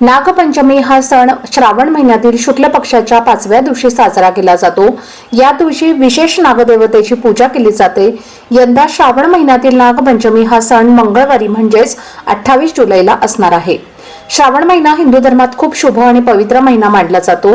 नागपंचमी हा सण श्रावण महिन्यातील शुक्ल पक्षाच्या पाचव्या दिवशी साजरा केला जातो. या दिवशी विशेष नागदेवतेची पूजा केली जाते. यंदा श्रावण महिन्यातील नागपंचमी हा सण मंगळवारी म्हणजेच अठ्ठावीस जुलैला असणार आहे. श्रावण महिना हिंदू धर्मात खूप शुभ आणि पवित्र महिना मानला जातो.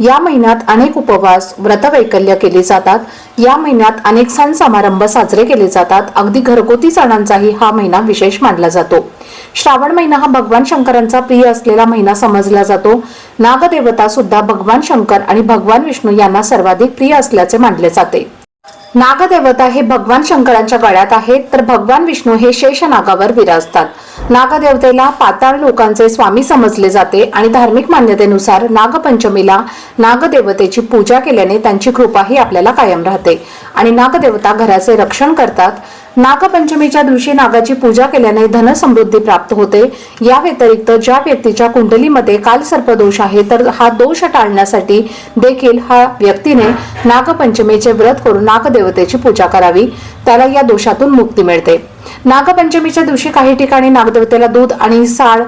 या महिन्यात अनेक उपवास व्रतवैकल्य केले जातात. या महिन्यात अनेक सण समारंभ साजरे केले जातात. अगदी घरगुती सणांचाही हा महिना विशेष मानला जातो. श्रावण महिना हा भगवान शंकरांचा प्रिय असलेला महिना समजला जातो. नागदेवता सुद्धा भगवान शंकर आणि भगवान विष्णू यांना सर्वाधिक प्रिय असल्याचे मानले जाते. नागदेवता हे भगवान शंकरांच्या गळ्यात आहेत तर भगवान विष्णू हे शेष नागावर विराजतात. नागदेवतेला पाताळ लोकांचे स्वामी समजले जाते आणि धार्मिक मान्यतेनुसार नागपंचमीला नागदेवतेची पूजा केल्याने त्यांची कृपाही आपल्याला कायम राहते. आणि नागदेवता घराचे रक्षण करतात. नागपंचमीच्या दिवशी नागाची पूजा केल्याने धनसमृद्धी प्राप्त होते. या व्यतिरिक्त ज्या व्यक्तीच्या कुंडलीमध्ये काल सर्पदोष आहे तर हा दोष टाळण्यासाठी देखील हा व्यक्तीने नागपंचमीचे व्रत करून नागदेवतेची पूजा करावी. त्याला या दोषातून मुक्ती मिळते. नागपंचमीच्या दिवशी काही ठिकाणी नागदेवतेला दूध आणि साळ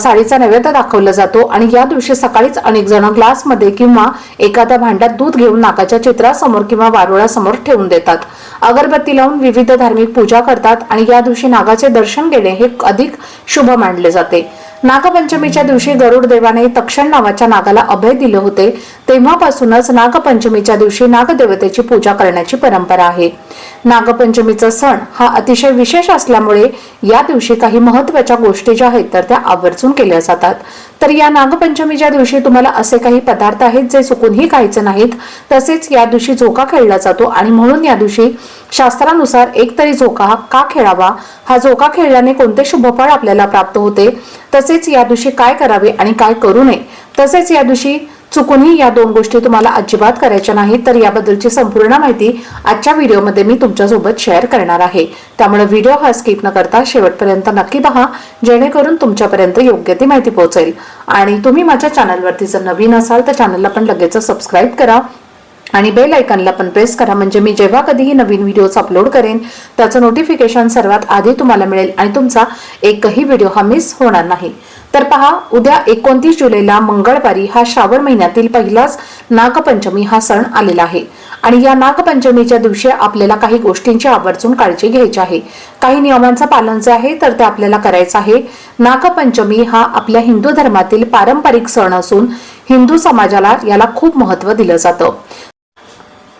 साडीचा नैवेद्य दाखवला जातो आणि या दिवशी सकाळीच अनेक जण ग्लासमध्ये किंवा एखाद्या भांड्यात दूध घेऊन नागाच्या चित्रासमोर किंवा वारुळासमोर ठेवून देतात. अगरबत्ती लावून विविध धार्मिक पूजा करतात आणि या दिवशी नागाचे दर्शन घेणे हे अधिक शुभ मानले जाते. नागपंचमीच्या दिवशी गरुड देवाने तक्षण नावाच्या नागाला अभय दिले होते. तेव्हापासूनच नागपंचमीच्या दिवशी नागदेवतेची पूजा करण्याची परंपरा आहे. नागपंचमीचा सण हा अतिशय विशेष असल्यामुळे या दिवशी काही महत्त्वाच्या गोष्टी ज्या आहेत तर त्या आवर्जून केल्या जातात. तर या नागपंचमीच्या दिवशी तुम्हाला असे काही पदार्थ आहेत जे चुकूनही खायचे नाहीत. तसेच या दिवशी झोका खेळला जातो आणि म्हणून या दिवशी शास्त्रानुसार एक तरी झोका का खेळावा? हा झोका खेळल्याने कोणते शुभफळ आपल्याला प्राप्त होते? तसेच या दिवशी काय करावे आणि काय करू नये? तसेच या दिवशी चुकूनही या दोन गोष्टी तुम्हाला अजिबात करायच्या नाहीत. तर याबद्दलची संपूर्ण माहिती आजच्या व्हिडिओमध्ये मी तुमच्यासोबत शेअर करणार आहे. त्यामुळे व्हिडिओ हा स्किप न करता शेवटपर्यंत नक्की पहा. जेणेकरून तुमच्यापर्यंत योग्य ती माहिती पोहोचेल. आणि तुम्ही माझ्या चॅनलवरती जर नवीन असाल तर चॅनलला पण लगेच सबस्क्राईब करा. आणि बेल आयकनला पण प्रेस करा. म्हणजे मी जेव्हा कधीही नवीन व्हिडिओज अपलोड करेन त्याचं नोटिफिकेशन सर्वात आधी तुम्हाला मिळेल आणि तुमचा एकही व्हिडिओ हा मिस होणार नाही. तर पहा उद्या एकोणतीस जुलैला मंगळवारी हा श्रावण महिन्यातील पहिलाच नागपंचमी हा सण आलेला आहे. आणि या नागपंचमीच्या दिवशी आपल्याला काही गोष्टींची आवर्जून काळजी घ्यायची आहे. काही नियमांचं पालन जे आहे तर ते आपल्याला करायचं आहे. नागपंचमी हा आपल्या हिंदू धर्मातील पारंपरिक सण असून हिंदू समाजाला याला खूप महत्त्व दिलं जातं.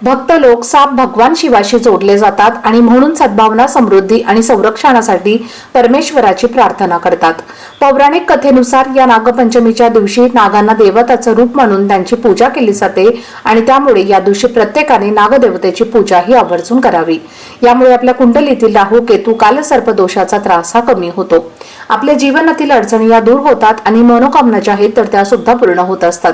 भक्त लोक साप भगवान शिवाशी जोडले जातात आणि म्हणून सद्भावना समृद्धी आणि संरक्षणासाठी परमेश्वराची प्रार्थना करतात. पौराणिक कथेनुसार या नागपंचमीच्या दिवशी नागांना देवताचं रूप म्हणून त्यांची पूजा केली जाते आणि त्यामुळे या दिवशी प्रत्येकाने नागदेवतेची पूजा ही आवर्जून करावी. यामुळे आपल्या कुंडलीतील राहू केतू कालसर्प दोषाचा त्रास हा कमी होतो. आपल्या जीवनातील अडचणी या दूर होतात आणि मनोकामना ज्या आहेत तर त्या सुद्धा पूर्ण होत असतात.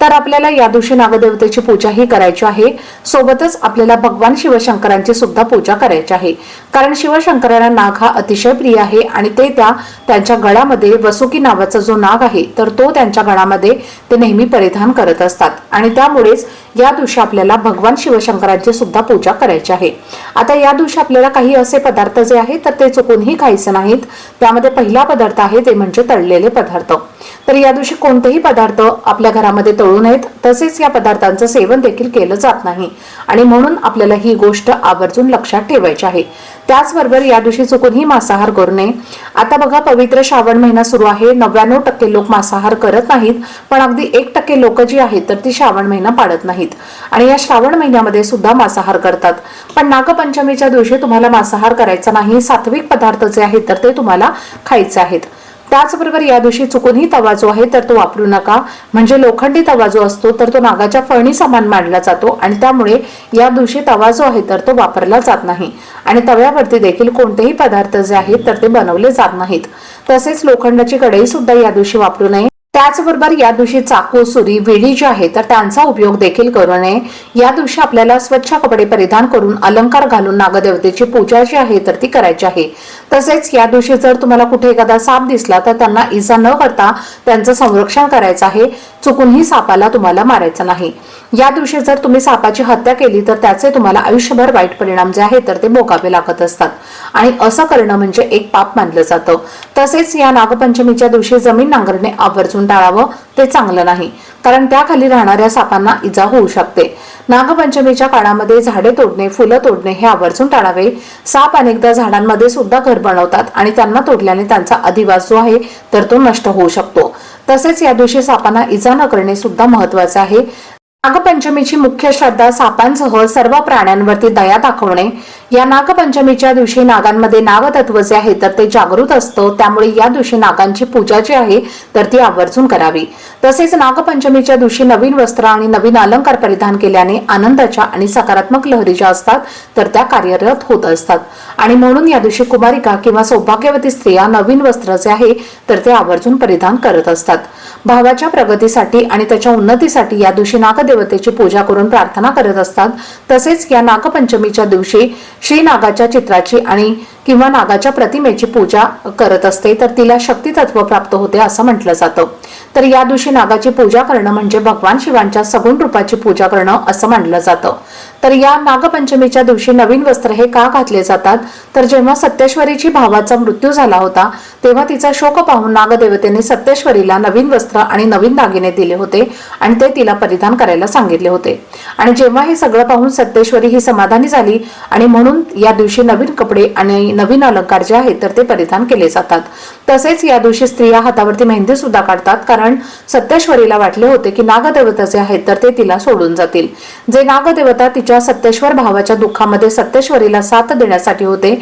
तर आपल्याला या दिवशी नागदेवतेची पूजा ही करायची आहे. सोबतच आपल्याला भगवान शिवशंकरांची सुद्धा पूजा करायची आहे. कारण शिवशंकरांना नाग हा अतिशय प्रिय आहे आणि ते त्या त्यांच्या गळामध्ये वसुकी नावाचा जो नाग आहे तर तो त्यांच्या गळामध्ये ते नेहमी परिधान करत असतात. आणि त्यामुळेच या दिवशी आपल्याला भगवान शिवशंकरांची सुद्धा पूजा करायची आहे. आता या दिवशी आपल्याला काही असे पदार्थ जे आहेत तर ते चुकूनही खायचे नाहीत. त्यामध्ये पहिला पदार्थ आहे ते म्हणजे तळलेले पदार्थ. तर या दिवशी कोणतेही पदार्थ आपल्या घरामध्ये तळू नयेत. तसेच या पदार्थांचं सेवन देखील केलं जात नाही. आणि म्हणून आपल्याला ही गोष्ट आवर्जून लक्षात ठेवायची आहे. त्याचबरोबर या दिवशी चुकूनही मांसाहार करू नये. आता बघा पवित्र श्रावण महिना सुरू आहे. नव्याण्णव टक्के लोक मांसाहार करत नाहीत पण अगदी एक टक्के लोक जी आहेत तर ती श्रावण महिना पाळत नाहीत. आणि या श्रावण महिन्यामध्ये सुद्धा मांसाहार करतात. पण नागपंचमीच्या दिवशी तुम्हाला मांसाहार करायचा नाही सात्विक पदार्थ जे आहेत तर ते तुम्हाला खायचे आहेत. त्याचबरोबर या दिवशी चुकूनही तवा जो आहे तर तो वापरू नका. म्हणजे लोखंडी तवा जो असतो तर तो नागाच्या फळणी समान मांडला जातो आणि त्यामुळे या दिवशी तवा जो आहे तर तो वापरला जात नाही. आणि तव्यावरती देखील कोणतेही पदार्थ जे आहेत तर ते बनवले जात नाहीत. तसेच लोखंडाची कढई सुद्धा या दिवशी वापरू नये. त्याचबरोबर या दिवशी चाकू सुरी विडी जी आहे तर त्यांचा उपयोग देखील करू नये या दिवशी आपल्याला स्वच्छ कपडे परिधान करून अलंकार घालून नागदेवतेची पूजा जी आहे तर ती करायची आहे. तसेच या दिवशी जर तुम्हाला कुठे एखादा साप दिसला तर त्यांना इजा न करता त्यांचं संरक्षण करायचं आहे. चुकूनही सापाला तुम्हाला मारायचं नाही. या दिवशी जर तुम्ही सापाची हत्या केली तर त्याचे तुम्हाला आयुष्यभर वाईट परिणाम जे आहे तर ते भोगावे लागत असतात. आणि असं करणं म्हणजे एक पाप मानलं जातं. तसेच या नागपंचमीच्या दिवशी जमीन नांगरणे आवर्जून टाळावं ते चांगलं नाही. कारण त्याखाली राहणाऱ्या सापांना इजा होऊ शकते. नागपंचमीच्या काळामध्ये झाडे तोडणे फुलं तोडणे हे आवर्जून टाळावे. साप अनेकदा झाडांमध्ये सुद्धा घर बनवतात आणि त्यांना तोडल्याने त्यांचा अधिवास जो आहे तर तो नष्ट होऊ शकतो. तसेच या दिवशी सापांना इजा न करणे सुद्धा महत्त्वाचे आहे. नागपंचमीची मुख्य श्रद्धा सापांसह सर्व प्राण्यांवरती दया दाखवणे. या नागपंचमीच्या दिवशी नागांमध्ये नागतत्व जे आहे तर ते जागृत असतं. त्यामुळे या दिवशी नागांची पूजा जी आहे तर ती आवर्जून करावी. तसेच नागपंचमीच्या दिवशी नवीन वस्त्र आणि नवीन अलंकार परिधान केल्याने आनंदाच्या आणि सकारात्मक लहरी ज्या असतात तर त्या कार्यरत होत असतात. आणि म्हणून या दिवशी कुमारिका किंवा सौभाग्यवती स्त्रिया नवीन वस्त्र जे आहे तर ते आवर्जून परिधान करत असतात. भावाच्या प्रगतीसाठी आणि त्याच्या उन्नतीसाठी या दिवशी नागदेवतेची पूजा करून प्रार्थना करत असतात. तसेच या नागपंचमीच्या दिवशी श्री नागाच्या चित्राची आणि किंवा नागाच्या प्रतिमेची पूजा करत असते तर तिला शक्ती तत्व प्राप्त होते असं म्हटलं जातं. तर या दिवशी नागाची पूजा करणं म्हणजे भगवान शिवांच्या सगुण रूपाची पूजा करणं असं मानलं जातं. तर या नागपंचमीच्या दिवशी नवीन वस्त्र हे का घातले जातात? तर जेव्हा सत्यश्वरीची भावाचा मृत्यू झाला होता तेव्हा तिचा शोक पाहून नागदेवतेने सत्तेश्वरीला नवीन वस्त्र आणि नवीन दागिने दिले होते आणि ते तिला परिधान करायला सांगितले होते. आणि जेव्हा हे सगळं पाहून सत्यश्वरी ही समाधानी झाली आणि म्हणून या दिवशी नवीन कपडे आणि नवीन अलंकार जे आहेत तर ते परिधान केले जातात. तसेच या दिवशी स्त्रिया हातावरती मेहंदी सुद्धा काढतात कारण सत्यश्वरीला वाटले होते की नागदेवता जे आहेत तर ते तिला सोडून जातील. जे नागदेवता तिच्या सत्तेश्वर भावाच्या दुःखामध्ये सत्तेश्वरीला साथ देण्यासाठी होते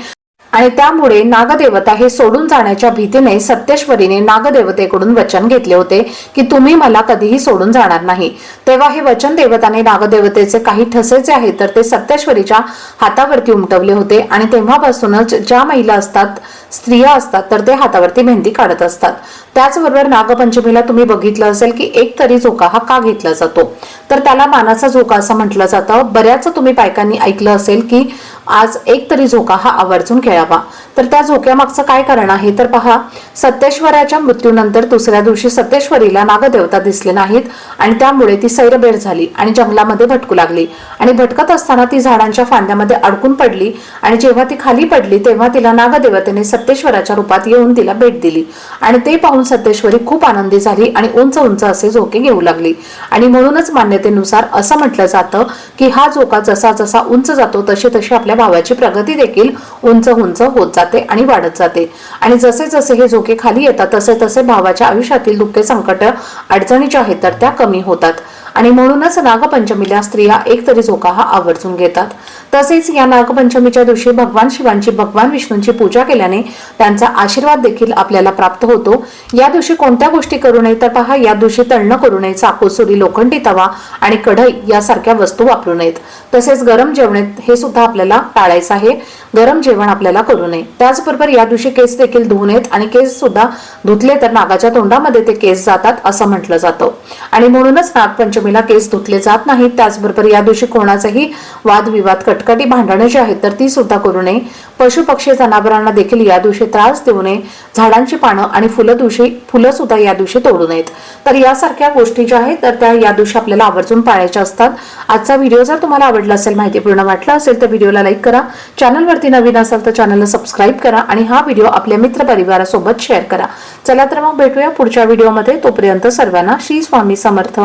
आणि त्यामुळे नागदेवता हे सोडून जाण्याच्या भीतीने सत्यश्वरीने नागदेवतेकडून वचन घेतले होते की तुम्ही मला कधीही सोडून जाणार नाही. तेव्हा हे वचन देवताने नागदेवतेचे काही ठसेचे आहेत तर ते सत्यश्वरीच्या हातावरती उमटवले होते आणि तेव्हापासूनच ज्या महिला असतात स्त्रिया असतात तर ते हातावरती मेहंदी काढत असतात. त्याचबरोबर नागपंचमीला तुम्ही बघितलं असेल की एक तरी झोका हा का घेतला जातो? तर त्याला मानाचा झोका असं म्हटलं जातं. बऱ्याच तुम्ही बायकांनी ऐकलं असेल की आज एक तरी झोका हा आवर्जून खेळ खेळावा तर त्या झोक्यामागचं काय कारण आहे? तर पहा सत्येश्वराच्या मृत्यूनंतर दुसऱ्या दिवशी सत्येश्वरीला नागदेवता दिसले नाहीत आणि त्यामुळे ती सैरबेर झाली आणि जंगलामध्ये भटकू लागली. आणि भटकत असताना ती झाडांच्या फांद्यामध्ये अडकून पडली आणि जेव्हा ती खाली पडली तेव्हा तिला नागदेवतेने सत्येश्वराच्या रूपात येऊन तिला भेट दिली. आणि ते पाहून सत्येश्वरी खूप आनंदी झाली आणि उंच उंच असे झोके घेऊ लागली. आणि म्हणूनच मान्यतेनुसार असं म्हटलं जातं की हा झोका जसा जसा उंच जातो तशी तशी आपल्या भावाची प्रगती देखील उंच होऊन उंच होत जाते आणि वाढत जाते. आणि जसे जसे हे झोके खाली येतात तसे तसे भावाच्या आयुष्यातील दुःखे संकट अडचणीच्या आहेत तर त्या कमी होतात. आणि म्हणूनच नागपंचमीला स्त्रिया एक तरी झोका हा आवर्जून घेतात. तसेच या नागपंचमीच्या दिवशी भगवान शिवांची भगवान विष्णूंची पूजा केल्याने त्यांचा आशीर्वाद देखील आपल्याला प्राप्त होतो. या दिवशी कोणत्या गोष्टी करू नये तर पहा या दिवशी तळणं करू नये चाकू सुरी लोखंडी तवा आणि कढई यासारख्या वस्तू वापरू नयेत. तसेच गरम जेवणे हे सुद्धा आपल्याला टाळायचं आहे. गरम जेवण आपल्याला करू नये. त्याचबरोबर या दिवशी केस देखील धुवू नयेत आणि केस सुद्धा धुतले तर नागाच्या तोंडामध्ये ते केस जातात असं म्हटलं जातं. आणि म्हणूनच नागपंचमीला केस धुतले जात नाहीत. त्याचबरोबर या दिवशी कोणाचाही वादविवाद कटकटी भांडणं जी आहेत तर ती सुद्धा करू नये. पशु पक्षी जनावरांना देखील या दिवशी त्रास देऊ नये. झाडांची पानं आणि फुलं दिवशी फुलं सुद्धा या दिवशी तोडू नयेत. तर यासारख्या गोष्टी ज्या आहेत तर त्या या दिवशी आपल्याला आवर्जून पाळायच्या असतात. आजचा व्हिडिओ जर तुम्हाला आवडला असेल माहितीपूर्ण वाटला असेल तर व्हिडिओला लाईक करा. चॅनलवरती नवीन असाल तर चॅनलला सबस्क्राईब करा आणि हा व्हिडिओ आपल्या मित्र परिवारासोबत शेअर करा. चला तर मग भेटूया पुढच्या व्हिडिओमध्ये. तोपर्यंत सर्वांना श्री स्वामी समर्थ.